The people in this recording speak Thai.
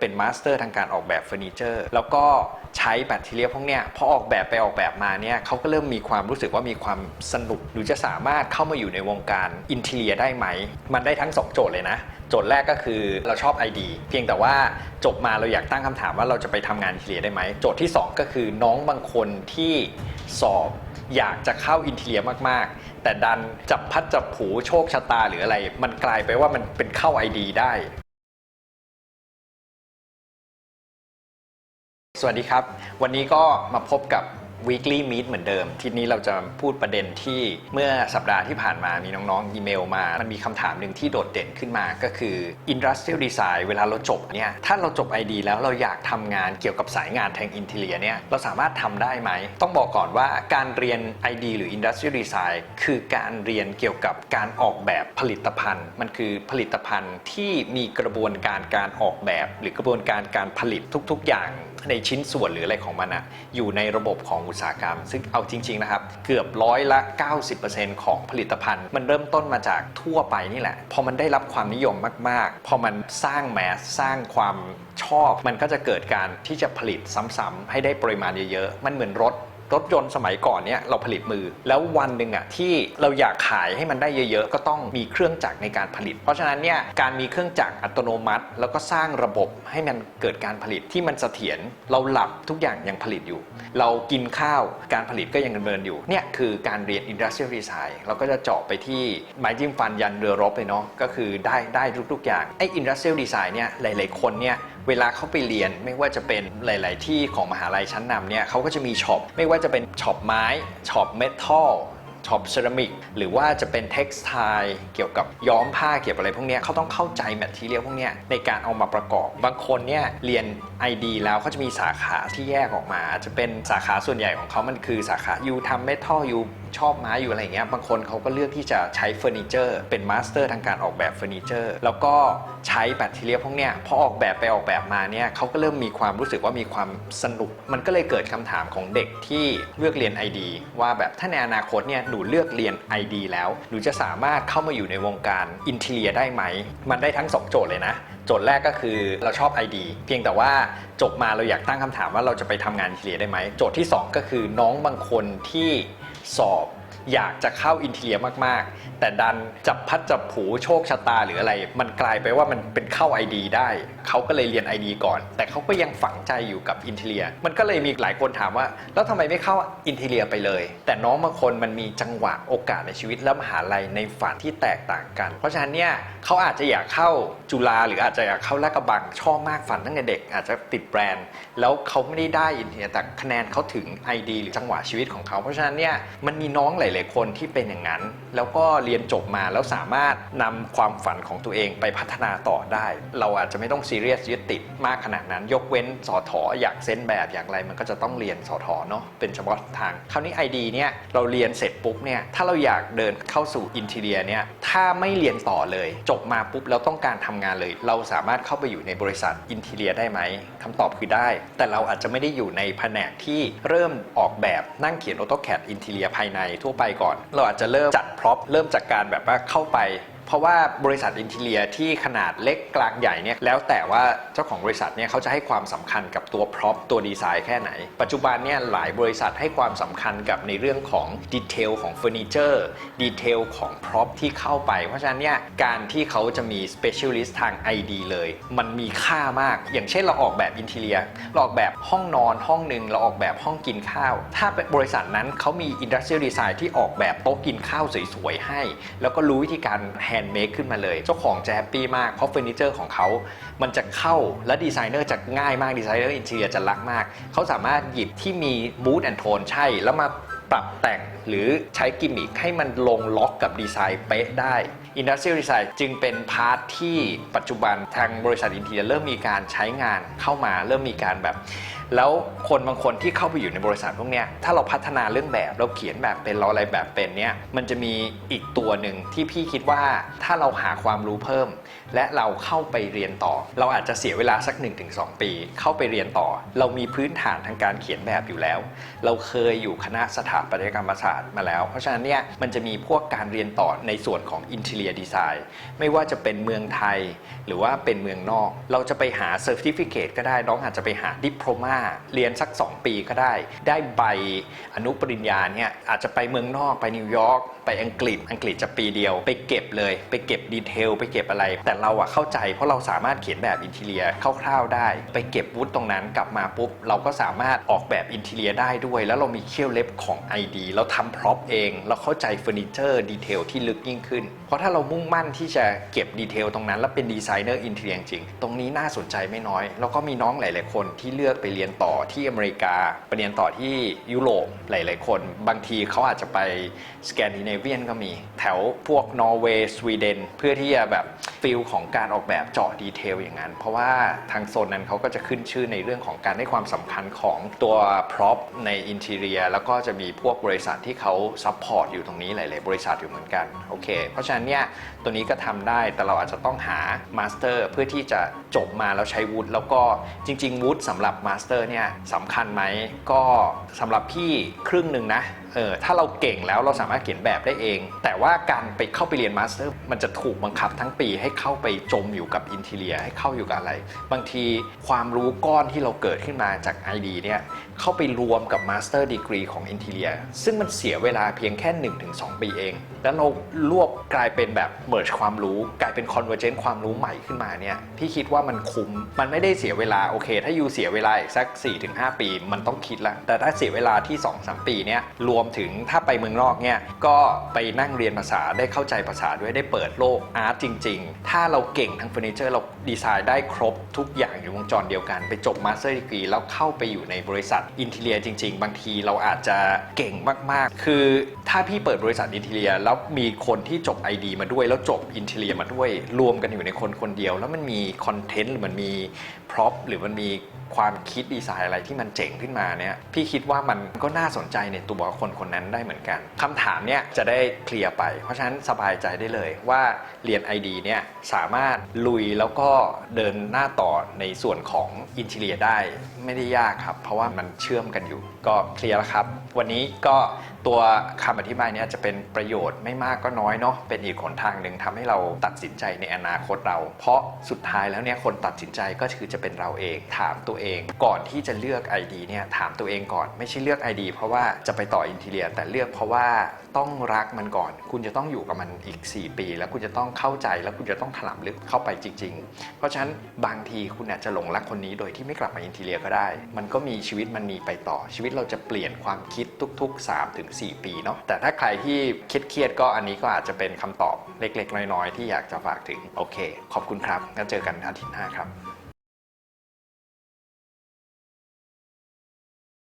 เป็นมาสเตอร์ทางการออกแบบเฟอร์นิเจอร์แล้วก็ใช้แบตเตอรี่พวกเนี้ยพอออกแบบไปออกแบบมาเนี่ยเขาก็เริ่มมีความรู้สึกว่ามีความสนุก หรือจะสามารถเข้ามาอยู่ในวงการอินเทียได้ไหม มันได้ทั้ง 2 โจทย์เลยนะ โจทย์แรกก็คือเราชอบ ID เพียงแต่ว่าจบมาเราอยากตั้งคำถามว่าเราจะไปทำงานอินเทียได้ไหมโจทย์ที่ 2 ก็คือน้องบางคนที่สอบอยากจะเข้าอินเทียมาก ๆ แต่ดันจับพัดจับผูโชคชะตาหรืออะไร มันกลายไปว่ามันเป็นเข้า ID ได้ สวัสดีครับ วันนี้ก็มาพบกับ weekly meet เหมือนเดิม ทีนี้เราจะพูดประเด็นที่เมื่อสัปดาห์ที่ผ่านมามีน้องๆ อีเมลมา มันมีคำถามหนึ่งที่โดดเด่นขึ้นมาก็คือ industrial design เวลาเราจบเนี่ย ถ้าเราจบ ID แล้วเราอยากทำงานเกี่ยวกับสายงานทางอินเท i รียเนี่ย เราสามารถทำได้ไหม ต้องบอกก่อนว่าการเรียน ID หรือ industrial design คือการเรียนเกี่ยวกับการออกแบบผลิตภัณฑ์ มันคือผลิตภัณฑ์ที่มีกระบวนการการออกแบบ หรือกระบวนการการผลิตทุก ๆ อย่างในชิ้นส่วนหรืออะไรของมันอะอยู่ในระบบของอุตสาหกรรม ซึ่งเอาจริง ๆ นะครับ เกือบร้อยละ 90%ของผลิตภัณฑ์ มันเริ่มต้นมาจากทั่วไปนี่แหละ พอมันได้รับความนิยมมาก ๆ พอมันสร้างแมสสร้างความชอบ มันก็จะเกิดการที่จะผลิตซ้ำๆให้ได้ปริมาณเยอะ ๆ มันเหมือนรถ รถยนต์สมัยก่อนเนี่ยเราผลิตมือ แล้ววันหนึ่งอะที่เราอยากขายให้มันได้เยอะ ๆ ก็ต้องมีเครื่องจักรในการผลิต เพราะฉะนั้นเนี่ยการมีเครื่องจักรอัตโนมัติ แล้วก็สร้างระบบให้มันเกิดการผลิตที่มันเสถียรเราหลับทุกอย่างยังผลิตอยู่ เรากินข้าวการผลิตก็ยังดำเนินอยู่เนี่ยคือการเรียน Industrial Design เราก็จะเจาะไปที่ไม้จิ้มฟันยันเรือรบเลยเนาะก็คือได้ได้ทุกๆอย่างไอ้ Industrial Design เนี่ยหลาย ๆคนเนี่ย เวลาเขาไปเรียนไม่ว่าจะเป็นหลาย ๆ ที่ของมหาลัยชั้นนำเนี่ยเขาก็จะมีช็อปไม่ว่าจะเป็นช็อปไม้ช็อปเมทัลช็อปเซรามิกหรือว่าจะเป็นเท็กซ์ไทเกี่ยวกับย้อมผ้าเกี่ยวกับอะไรพวกนี้เขาต้องเข้าใจแมททีเรียลพวกนี้ในการเอามาประกอบ บางคนเนี่ยเรียน ID แล้วเขาจะมีสาขาที่แยกออกมา จะเป็นสาขาส่วนใหญ่ของเขามันคือสาขายูทำเมทัลยูชอบไม้อยู่อะไรเงี้ยบางคนเขาก็เลือกที่จะใช้เฟอร์นิเจอร์ เป็นมาสเตอร์ทางการออกแบบเฟอร์นิเจอร์ แล้วก็ใช้แบตเตอรี่พวกเนี้ยพอออกแบบไปออกแบบมาเนี่ยเขาก็เริ่มมีความรู้สึกว่ามีความสนุก มันก็เลยเกิดคำถามของเด็กที่เลือกเรียน ID ว่าแบบถ้าในอนาคตเนี่ยหนูเลือกเรียน ID แล้วหนูจะสามารถเข้ามาอยู่ในวงการอินเทียได้ไหม มันได้ทั้ง 2 โจทย์เลยนะ โจทย์แรกก็คือเราชอบ ID เพียงแต่ว่าจบมาเราอยากตั้งคำถามว่าเราจะไปทำงานอินเท i รียได้ไหมโจทย์ที่ 2 ก็คือน้องบางคนที่สอบ อยากจะเข้าอินเทียมากๆ แต่ดันจับพัดจับผูโชคชะตาหรืออะไร มันกลายไปว่ามันเป็นเข้า ID ได้เขาก็เลยเรียน ID ก่อน แต่เขาก็ยังฝังใจอยู่กับอินเทียมันก็เลยมีหลายคนถามว่า แล้วทำไมไม่เข้าอินเทียไปเลย แต่น้องบางคนมันมีจังหวะโอกาสในชีวิตและมหาลัยในฝันที่แตกต่างกัน เพราะฉะนั้นเนี่ยเขาอาจจะอยากเข้าจุฬาหรืออาจจะอยากเข้าลาดกระบังชอบมากฝันตั้งแต่เด็ก อาจจะติดแบรนด์ แล้วเขาไม่ได้ได้อินเทียแต่คะแนนเขาถึง ID หรือจังหวะชีวิตของเขาเพราะฉะนั้นเนี่ยมันมีน้องหลายๆ คนที่เป็นอย่างนั้น แล้วก็เรียนจบมาแล้วสามารถนำความฝันของตัวเองไปพัฒนาต่อได้ เราอาจจะไม่ต้องซีเรียสยึดติดมากขนาดนั้น ยกเว้นสอถออยากเส้นแบบอย่างไรมันก็จะต้องเรียนสอถอเนาะเป็นเฉพาะทาง คราวนี้ ID เนี่ยเราเรียนเสร็จปุ๊บเนี่ยถ้าเราอยากเดินเข้าสู่อินเทียเนี่ยถ้าไม่เรียนต่อเลย จบมาปุ๊บแล้วต้องการทำงานเลย เราสามารถเข้าไปอยู่ในบริษัทอินเทียได้ไหมคำตอบคือได้ แต่เราอาจจะไม่ได้อยู่ในแผนกที่เริ่มออกแบบนั่งเขียน AutoCAD อินเทียภายในทั่วไปก่อน เราอาจจะเริ่มจัดพร็อพเริ่มจากการแบบว่าเข้าไป เพราะว่าบริษัทอินเทเลียที่ขนาดเล็กกลางใหญ่เนี่ยแล้วแต่ว่าเจ้าของบริษัทเนี่ยเขาจะให้ความสำคัญกับตัวพร็อพตัวดีไซน์แค่ไหน ปัจจุบันเนี่ยหลายบริษัทให้ความสำคัญกับในเรื่องของดีเทลของเฟอร์นิเจอร์ดีเทลของพร็อพที่เข้าไป เพราะฉะนั้นเนี่ยการที่เขาจะมี specialist ทาง ID เลย มันมีค่ามาก อย่างเช่นเราออกแบบอินเทเลียเราออกแบบห้องนอนห้องหนึ่งเราออกแบบห้องกินข้าว ถ้าบริษัทนั้นเขามี industrial design ที่ออกแบบโต๊ะกินข้าวสวยๆให้ แล้วก็รู้วิธีการแฮนด์เมคขึ้นมาเลย เจ้าของจะแฮปปี้มากเพราะเฟอร์นิเจอร์ของเขา มันจะเข้าและดีไซเนอร์จะง่ายมากดีไซเนอร์อินเทียจะรักมาก เขาสามารถหยิบที่มีมูดแอนโทนใช่แล้วมาปรับแต่งหรือใช้กิมมิคให้มันลงล็อกกับดีไซน์เป๊ะได้ Industrial Design จึงเป็นพาร์ทที่ปัจจุบันทางบริษัทอินเทียเริ่มมีการใช้งานเข้ามาเริ่มมีการแบบ แล้วคนบางคนที่เข้าไปอยู่ในบริษัทพวกเนี้ยถ้าเราพัฒนาเรื่องแบบเราเขียนแบบเป็นเราอะไรแบบเป็นเนี่ยมันจะมีอีกตัวหนึ่งที่พี่คิดว่าถ้าเราหาความรู้เพิ่ม และเราเข้าไปเรียนต่อ เราอาจจะเสียเวลาสัก 1-2 ปี เข้าไปเรียนต่อ เรามีพื้นฐานทางการเขียนแบบอยู่แล้ว เราเคยอยู่คณะสถาปัตยกรรมศาสตร์มาแล้ว เพราะฉะนั้นเนี่ยมันจะมีพวกการเรียนต่อในส่วนของอินเท i รีย Interior Design ไม่ว่าจะเป็นเมืองไทย หรือว่าเป็นเมืองนอก เราจะไปหา Certificate ก็ได้น้องอาจจะไปหาดิปโลมา Diploma เรียนสัก 2 ปีก็ได้ ได้ใบอนุปริญญาเนี่ยอาจจะไปเมืองนอกไปนิวยอร์กไปอังกฤษอังกฤษจะปีเดียว ไปเก็บเลย ไปเก็บดีเทลไปเก็บอะไร แต่เราอะเข้าใจเพราะเราสามารถเขียนแบบอินเทเลียคร่าวๆได้ ไปเก็บวุฒิตรงนั้นกลับมาปุ๊บ เราก็สามารถออกแบบอินเทเลียได้ด้วย แล้วเรามีเขี้ยวเล็บของ ID เราทำพร็อพเอง เราเข้าใจเฟอร์นิเจอร์ดีเทลที่ลึกยิ่งขึ้น เพราะถ้าเรามุ่งมั่นที่จะเก็บดีเทลตรงนั้น แล้วเป็นดีไซเนอร์อินเทเลียจริง ตรงนี้น่าสนใจไม่น้อย แล้วก็มีน้องหลาย ๆ คนที่เลือกไปเรียนต่อที่อเมริกา ไปเรียนต่อที่ยุโรปหลาย ๆ คน บางทีเขาอาจจะไปสแกนดิเนเวียนก็มี แถวพวกนอร์เวย์สวีเดนเพื่อที่จะแบบฟิลของการออกแบบเจาะดีเทลอย่างนั้น เพราะว่าทางโซนนั้นเขาก็จะขึ้นชื่อในเรื่องของการให้ความสำคัญของตัวพร็อพในอินเทเรียแล้วก็จะมีพวกบริษัทที่เขาซัพพอร์ตอยู่ตรงนี้หลาย ๆ บริษัทอยู่เหมือนกันโอเค เพราะฉะนั้นเนี่ยตัวนี้ก็ทำได้แต่เราอาจจะต้องหามาสเตอร์เพื่อที่จะจบมาแล้วใช้วุฒิแล้วก็จริง ๆวุฒิสำหรับมาสเตอร์เนี่ยสำคัญไหมก็สำหรับพี่ครึ่งหนึ่งนะ เออถ้าเราเก่งแล้วเราสามารถเขียนแบบได้เอง แต่ว่าการไปเข้าไปเรียนมาสเตอร์มันจะถูกบังคับทั้งปีให้เข้าไปจมอยู่กับอินเทเลียให้เข้าอยู่กับอะไร บางทีความรู้ก้อนที่เราเกิดขึ้นมาจาก ID เนี่ยเข้าไปรวมกับมาสเตอร์ดีกรีของอินเทเลียซึ่งมันเสียเวลาเพียงแค่ 1-2 ปีเอง แล้วเรารวบกลายเป็นแบบเมิร์ความรู้ กลายเป็นคอนเวอร์เจนความรู้ใหม่ขึ้นมาเนี่ยพี่คิดว่ามันคุ้มมันไม่ได้เสียเวลาโอเค ถ้ายูเสียเวลาอีกสัก 4-5 ปี มันต้องคิดละแต่ถ้าเสียเวลาที่ 2-3 ปีเนี่ยรวมถึงถ้าไปเมืองนอกเนี่ยก็ไปนั่งเรียนภาษาได้เข้าใจภาษาด้วยได้เปิดโลกอาร์ตจริง ๆ ถ้าเราเก่งทั้งเฟอร์นิเจอร์เราดีไซน์ได้ครบทุกอย่างอยู่วงจรเดียวกัน ไปจบมาสเตอร์ดีกรีแล้วเข้าไปอยู่ในบริษัทอินเทเลียจริง ๆ บางทีเราอาจจะเก่งมากๆ คือถ้าพี่เปิดบริษัทอินเทเลียแล้วมีคนที่จบ ID มาด้วยแล้วจบอินเทเลียมาด้วย รวมกันอยู่ในคนคนเดียว แล้วมันมีคอนเทนต์หรือมันมีพร็อพหรือมันมีความคิดดีไซน์อะไรที่มันเจ๋งขึ้นมาเนี่ยพี่คิดว่ามันก็น่าสนใจในตัวคนคนนั้นได้เหมือนกันคำถามเนี่ยจะได้เคลียร์ไป เพราะฉะนั้นสบายใจได้เลยว่าเรียน ID เนี่ยสามารถลุยแล้วก็เดินหน้าต่อในส่วนของอินเทเลียได้ไม่ได้ยากครับ เพราะว่ามันเชื่อมกันอยู่ ก็เคลียร์แล้วครับ วันนี้ก็ตัวคำอธิบายเนี่ยจะเป็นประโยชน์ไม่มากก็น้อยเนาะเป็นอีกหนทางหนึ่งทำให้เราตัดสินใจในอนาคตเรา เพราะสุดท้ายแล้วเนี่ยคนตัดสินใจก็คือจะเป็นเราเองถามตัวเอง ก่อนที่จะเลือก ID เนี่ยถามตัวเองก่อนไม่ใช่เลือก ID เพราะว่าจะไปต่ออินเทเลียแต่เลือกเพราะว่าต้องรักมันก่อน คุณจะต้องอยู่กับมันอีก 4 ปี แล้วคุณจะต้องเข้าใจแล้วคุณจะต้องถลำลึกเข้าไปจริง ๆ เพราะฉะนั้นบางทีคุณอาจจะหลงรักคนนี้โดยที่ไม่กลับมาอินเทเลียก็ได้ มันก็มีชีวิตมันมีไปต่อชีวิตเราจะเปลี่ยนความคิดทุก ๆ 3-4ปีเนาะแต่ถ้าใครที่เครียดๆก็อันนี้ก็อาจจะเป็นคำตอบเล็ก ๆ น้อย ๆ ที่อยากจะฝากถึงโอเค ขอบคุณครับงั้นเจอกันอาทิตย์หน้าครับ